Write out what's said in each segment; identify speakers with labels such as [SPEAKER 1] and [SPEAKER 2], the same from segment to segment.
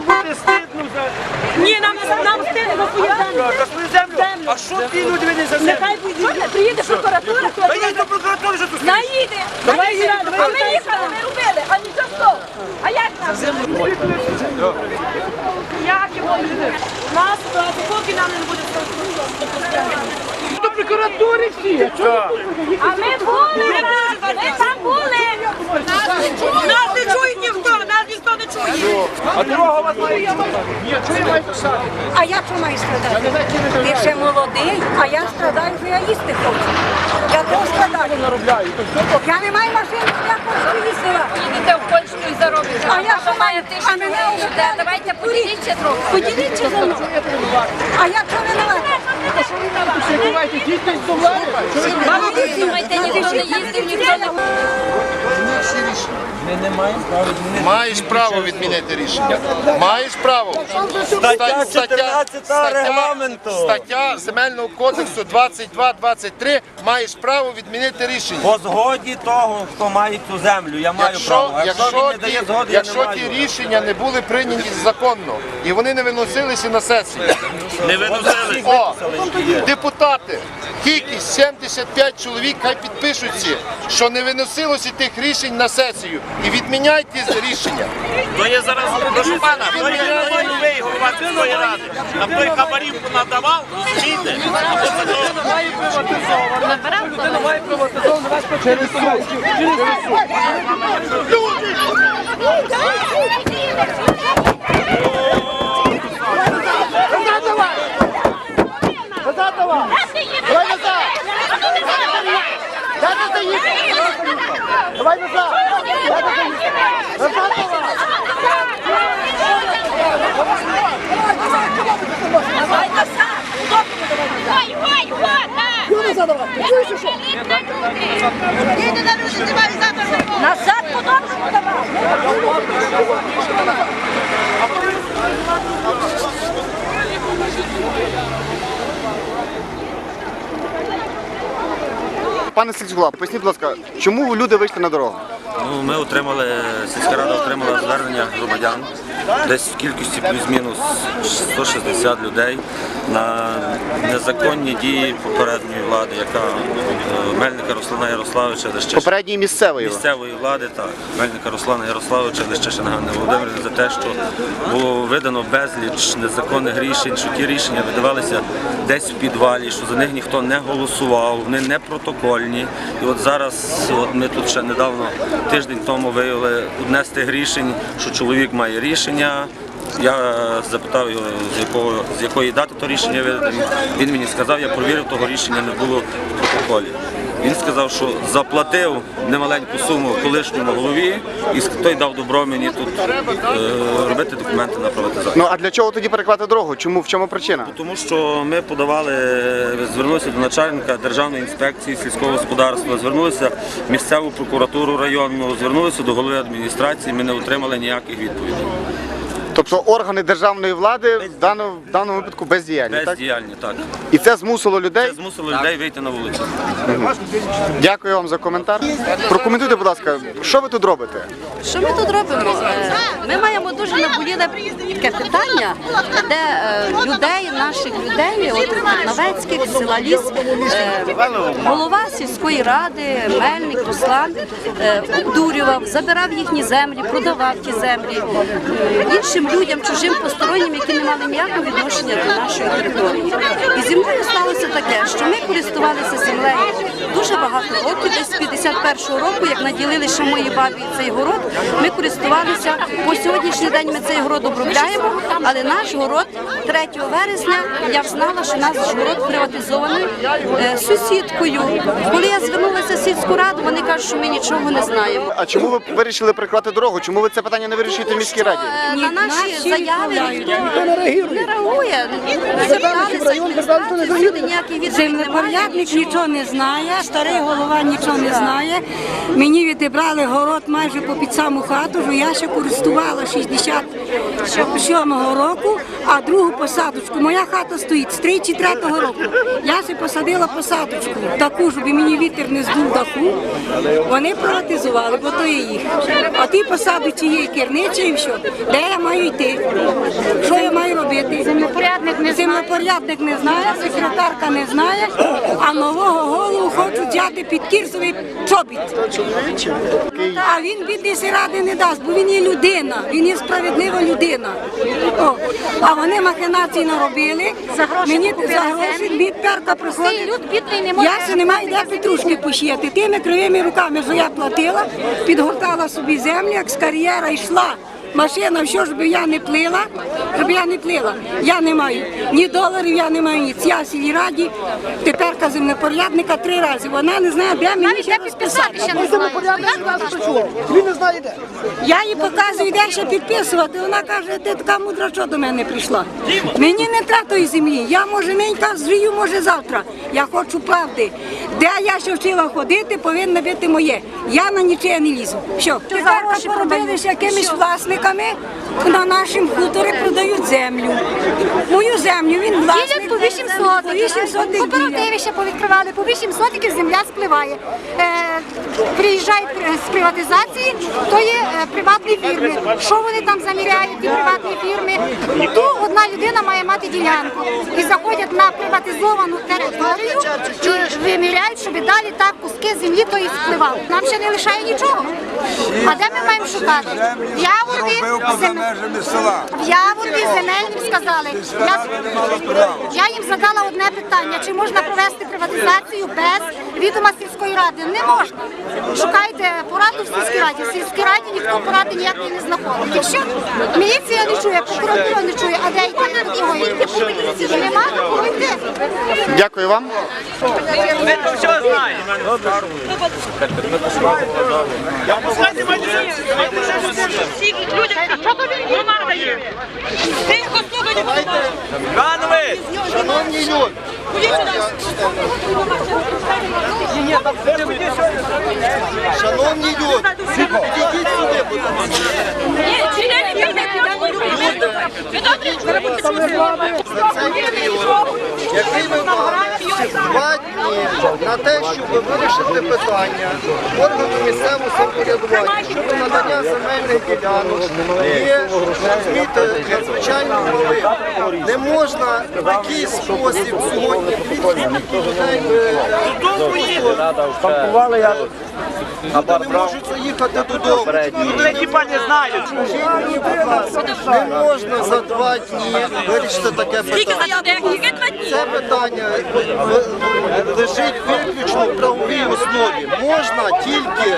[SPEAKER 1] має бути стидно за
[SPEAKER 2] Ні, нам, нам стидно, хуя.
[SPEAKER 1] за свою землю. А що ті люди ви за землю?
[SPEAKER 2] Нехай приїде прокуратура,
[SPEAKER 1] Та йди до прокуратури, що тут
[SPEAKER 2] наїде.
[SPEAKER 1] Давай,
[SPEAKER 2] А ми їхали, ми робили, а нічого того. А як нам? Як його люди? Нас, поки нам не буде
[SPEAKER 1] До прокуратури всі. а
[SPEAKER 2] ми були, ми там були. Нас не нас
[SPEAKER 1] А дорога вас має Ні, чого я маю?
[SPEAKER 3] А я що маю страдати? Ти ще молодий, а я страдаю, що я їсти хочу. Я того страдаю. Я не маю машини, я хочу їздила.
[SPEAKER 4] Їдете в Польщу і заробите.
[SPEAKER 3] А я що маю? А мене
[SPEAKER 4] Та Давайте поділіться трохи.
[SPEAKER 3] Поділіться за мною. А я що винувата?
[SPEAKER 1] Давайте, дійсно з влади.
[SPEAKER 4] Думаєте, ніхто не їздив, ніхто не...
[SPEAKER 5] Маєш право відмінити рішення. Маєш право.
[SPEAKER 1] Стаття 14 регламенту.
[SPEAKER 5] Стаття Земельного кодексу 22-23 маєш право відмінити рішення.
[SPEAKER 6] По згоді того, хто має цю землю, я маю
[SPEAKER 5] Якщо,
[SPEAKER 6] право. А якщо,
[SPEAKER 5] якщо,
[SPEAKER 6] він не дає
[SPEAKER 5] ті,
[SPEAKER 6] згоди, я
[SPEAKER 5] якщо
[SPEAKER 6] не
[SPEAKER 5] ті
[SPEAKER 6] маю.
[SPEAKER 5] рішення не були прийняті законно і вони не виносилися на сесії,
[SPEAKER 6] Не виносили.
[SPEAKER 5] О, депутати, кількість 75 чоловік, хай підпишуться, що не виносилося тих рішень на сесію і відміняйте рішення.
[SPEAKER 6] То є зараз прошу пана, то є новий голова цієї ради. А той хабарівку надавав, розумієте?
[SPEAKER 1] Має приватизовано. Людина має приватизовано вас через суд. Через суд. Назад давай! Назад давай! Давай назад! Дай назад їхати! Давай назад! Дай назад їхати! Назад давай!
[SPEAKER 4] Ой, ой, ой,
[SPEAKER 1] назад давай! Чуєш, що?
[SPEAKER 3] Назад по-доброму давай.
[SPEAKER 7] Пане сільськголова, поясніть, будь ласка, чому люди вийшли на дорогу?
[SPEAKER 6] Ну, ми отримали, сільська рада отримала звернення громадян, десь в кількості плюс-мінус 160 людей на незаконні дії попередньої влади, яка е, Мельника Руслана Ярославича, де
[SPEAKER 7] Попередньої місцевої.
[SPEAKER 6] місцевої влади, так, Мельника Руслана Ярославовича, Лещишина Ганни Володимирівни за те, що було видано безліч незаконних рішень, що ті рішення видавалися десь в підвалі, що за них ніхто не голосував, вони не протокольні. І от зараз, от ми тут ще недавно, тиждень тому виявили одне з тих рішень, що чоловік має рішення. Я запитав його, з якого з якої дати то рішення видано. Він мені сказав, я провірив, того рішення не було в протоколі. Він сказав, що заплатив немаленьку суму колишньому голові, і той дав добро мені тут е, робити документи на приватизацію.
[SPEAKER 7] Ну а для чого тоді перекладати дорогу? Чому в чому причина?
[SPEAKER 6] Тому що ми подавали, звернулися до начальника Державної інспекції сільського господарства, звернулися в місцеву прокуратуру районну, звернулися до голови адміністрації. Ми не отримали ніяких відповідей.
[SPEAKER 7] Тобто органи державної влади в даному, в даному випадку бездіяльні, так?
[SPEAKER 6] Бездіяльні, так.
[SPEAKER 7] І це змусило людей.
[SPEAKER 6] Це змусило людей вийти на вулицю.
[SPEAKER 7] Дякую вам за коментар. Прокоментуйте, будь ласка, що ви тут робите?
[SPEAKER 8] Що ми тут робимо? Е, Ми маємо дуже наболіле таке питання, де е, людей, наших людей, от Новецьких, села Ліс, е, голова сільської ради, Мельник, Руслан е, обдурював, забирав їхні землі, продавав ті землі е, іншим людям, чужим постороннім, які не мали ніякого відношення до нашої території. І зі мною сталося таке, що ми користувалися землею дуже багато років, десь з 51-го року, як наділили ще моїй бабі цей город, ми користувалися. По сьогоднішній день ми цей город обробляємо, але наш город 3 вересня я знала, що наш город приватизований е, сусідкою. Коли я звернулася в сільську раду, вони кажуть, що ми нічого не знаємо.
[SPEAKER 7] А чому ви вирішили перекладати дорогу? Чому ви це питання не вирішуєте в міській раді?
[SPEAKER 8] Е, На наші заяви ніхто не реагує. Не ніяких.
[SPEAKER 3] Землепорядник нічого не знає, старий голова нічого не знає. Мені відібрали город майже по під саму хату, що я ще користувала 67-го року, а другу посадочку. Моя хата стоїть з 33-го року. Я ще посадила посадочку, таку, щоб мені вітер не здув даху. Вони приватизували, бо то є їх. А ті посадочці є керничі, і що. Де я маю йти? Що я маю робити? Землепорядник не Землепорядник не знає, секретарка не знає, а нового голову хочуть взяти під кірсовий чобіт. А він бідний си ради не дасть, бо він є людина, він є справедлива людина. О, а вони махінації наробили. За гроші Мені за гроші мій перка приходить. Я ще не маю де петрушки пошити. Тими кривими руками, що я платила, підгортала собі землю, як з кар'єра йшла. Машина, що ж би я не плила, щоб я не плила. Я не маю ні доларів, я не маю ні. Я сілі раді, теперка землепорядника три рази. Вона не знає, де мені ще розписати.
[SPEAKER 1] Він не знає де.
[SPEAKER 3] Я їй показую, де ще підписувати. Вона каже, ти така мудра, що до мене прийшла. Мені не треба тої землі. Я може ненька зжию, може завтра. Я хочу правди. Де я ще вчила ходити, повинна бути моє. Я на нічого не лізу. Що? Тепер поробилися якимись власниками на нашому хуторі продають землю. Мою землю він власник.
[SPEAKER 9] Ділять по 8 соток.
[SPEAKER 3] По 8 сотих ділять.
[SPEAKER 9] Кооперативи ще повідкривали, по 8 сотиків земля спливає. Е, приїжджають з приватизації, то є е, приватні фірми. Що вони там заміряють, ті приватні фірми? То одна людина має мати ділянку. І заходять на приватизовану територію і виміряють, щоб далі так куски землі то і спливали. Нам ще не лишає нічого. А де ми маємо шукати? В Яворові зем-
[SPEAKER 10] межами села.
[SPEAKER 9] в Яворові земельним сказали. Я, я їм задала одне питання: чи можна провести приватизацію без відома сільської ради? Не можна. Шукайте пораду в сільській раді. В сільській раді ніхто поради ніякої не знаходить. Якщо міліція не чує, прокуратура не чує, а де йти до кого йти по міліції? Нема до кого йти.
[SPEAKER 7] Дякую вам.
[SPEAKER 2] Всіх людям, що тобі громада є? Тихо, слухайте,
[SPEAKER 5] Шановні люди, шановні люди, підійдіть сюди, будь ласка.
[SPEAKER 2] Ви добре, ви
[SPEAKER 5] який ви мали два дні на те, щоб вирішити питання органу місцевого самоврядування щодо надання земельних ділянок є розумієте, надзвичайно малим. Не можна в такий спосіб сьогодні людей Люди не можуть заїхати додому. Люди не знають. Не можна за два дні вирішити таке питання. Це питання лежить виключно в правовій основі. Можна тільки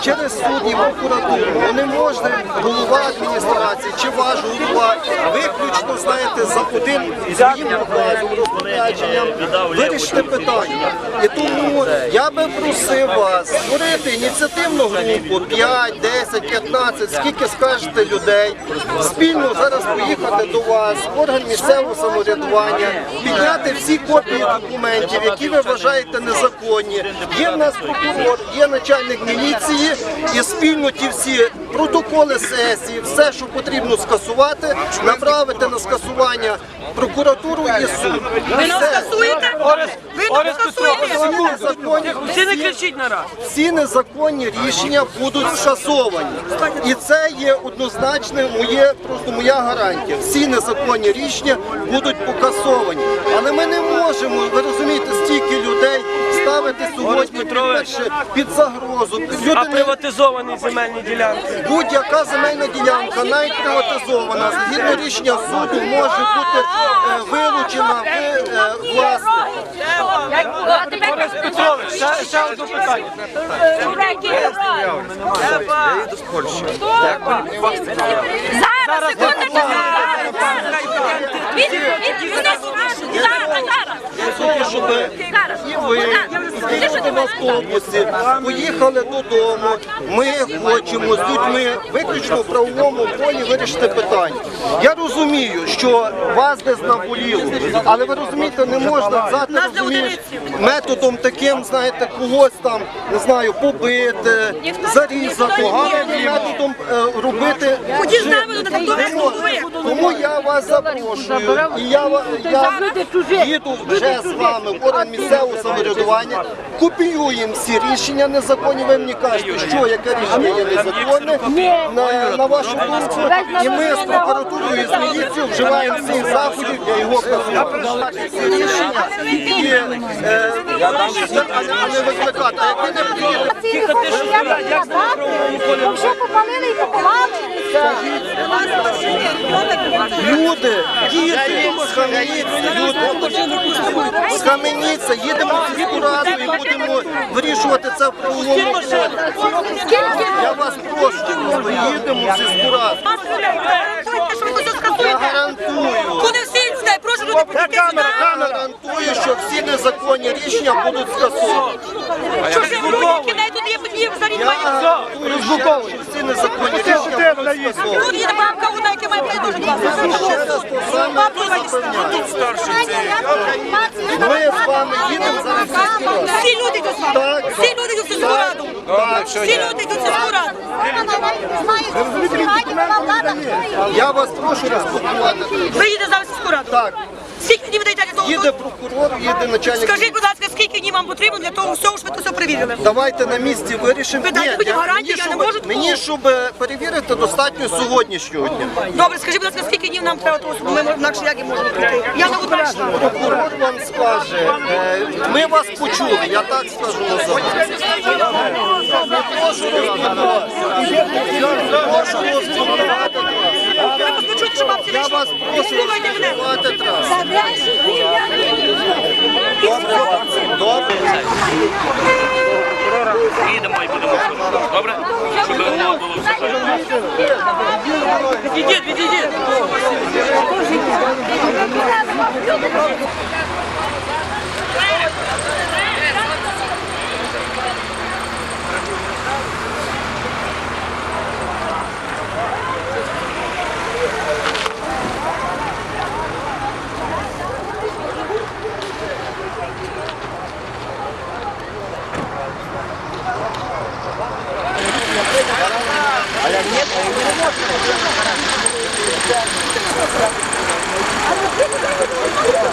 [SPEAKER 5] через суд прокуратуру. Ну, Не можна голова адміністрації чи ваш голова виключно знаєте за один своїм наказом, розпорядженням вирішити питання. І тому я би просив вас створити ініціативну групу 5, 10, 15, скільки скажете людей, спільно зараз поїхати до вас, орган місцевого самоврядування, підняти всі копії документів, які ви вважаєте незаконні. Є нас прокурор, є начальник міліції, і спільно ті всі протоколи сесії, все, що потрібно скасувати, направити на скасування прокуратуру і суд.
[SPEAKER 2] Ви нас
[SPEAKER 5] Все.
[SPEAKER 2] скасуєте? Ви нас скасуєте?
[SPEAKER 5] Всі незаконні,
[SPEAKER 2] Всі не кричіть на раз.
[SPEAKER 5] всі незаконні рішення будуть скасовані. І це є однозначне моє, просто моя гарантія. Всі незаконні рішення будуть покасовані. Але ми не можемо, ви розумієте, стільки людей ставити сьогодні під загрозу. Люди
[SPEAKER 11] А
[SPEAKER 5] не-
[SPEAKER 11] приватизовані земельні ділянки.
[SPEAKER 5] Будь-яка земельна ділянка, навіть приватизована, згідно рішення суду, може бути е, вилучена в е, власник.
[SPEAKER 2] А
[SPEAKER 11] Петрович, ще, ще одне питання.
[SPEAKER 2] Зараз.
[SPEAKER 5] Щоб
[SPEAKER 2] Зараз.
[SPEAKER 5] Ви, в автобусі, поїхали додому. Ми хочемо з людьми виключно в правовому полі вирішити питання. Я розумію, що вас десь наболіло, але ви розумієте, не можна взяти розумієш, методом таким, знаєте, когось там, не знаю, побити, зарізати, гарним методом е, робити. Тому я вас запрошую, і я, я їду вже з вами в орган місцевого самоврядування, копіюємо всі рішення незаконні. Ви мені кажете, що яке рішення є незаконне на, на вашу думку. І ми з прокуратурою, і з міліцією вживаємо всіх заходів для його і е, а не викликати. А як ви не приїдете,
[SPEAKER 9] Що попалили і поховали.
[SPEAKER 5] Люди, діти, схаменіться, їдемо в сільську раду і будемо вирішувати це в правовому полі. Я вас прошу, ми їдемо в сільську раду. Я гарантую,
[SPEAKER 2] Куди всі сюди? Прошу люди прийти сюди.
[SPEAKER 5] я гарантую, що всі незаконні рішення будуть скасовані.
[SPEAKER 2] Що ж люди кидають, події взагалі
[SPEAKER 5] Я
[SPEAKER 2] немає.
[SPEAKER 5] скасовані.
[SPEAKER 2] Тут є бабка одна, яка має дуже класно.
[SPEAKER 5] Ми з вами їдемо зараз сільську раду.
[SPEAKER 2] Всі люди йдуть з вами. Всі люди йдуть в сільську раду. Всі люди йдуть в сільську раду.
[SPEAKER 5] Я вас прошу розпакувати.
[SPEAKER 2] Ви їдете зараз в сільську раду.
[SPEAKER 5] Так.
[SPEAKER 2] Скільки днів
[SPEAKER 5] Їде прокурор, їде начальник.
[SPEAKER 2] Скажіть, будь ласка, скільки днів вам потрібно для того всього, щоб ви це все перевірили?
[SPEAKER 5] Давайте на місці вирішимо.
[SPEAKER 2] Ви дайте мені
[SPEAKER 5] я-
[SPEAKER 2] гарантію, я не
[SPEAKER 5] щоб-
[SPEAKER 2] можу
[SPEAKER 5] Мені, щоб е, перевірити, достатньо сьогоднішнього дня.
[SPEAKER 2] Добре, скажіть, будь ласка, скільки днів нам треба того, щоб ми інакше як і можемо прийти? Я не буду.
[SPEAKER 5] Прокурор вам скаже, е, ми вас почули, я так скажу назад. Прошу розбудувати. Прошу розбудувати.
[SPEAKER 2] Ви що Слухайте мене.
[SPEAKER 5] Добре, добре.
[SPEAKER 11] Їдемо і будемо. Добре? Щоб воно було все. Відійдіть, відійдіть.
[SPEAKER 7] Thank you.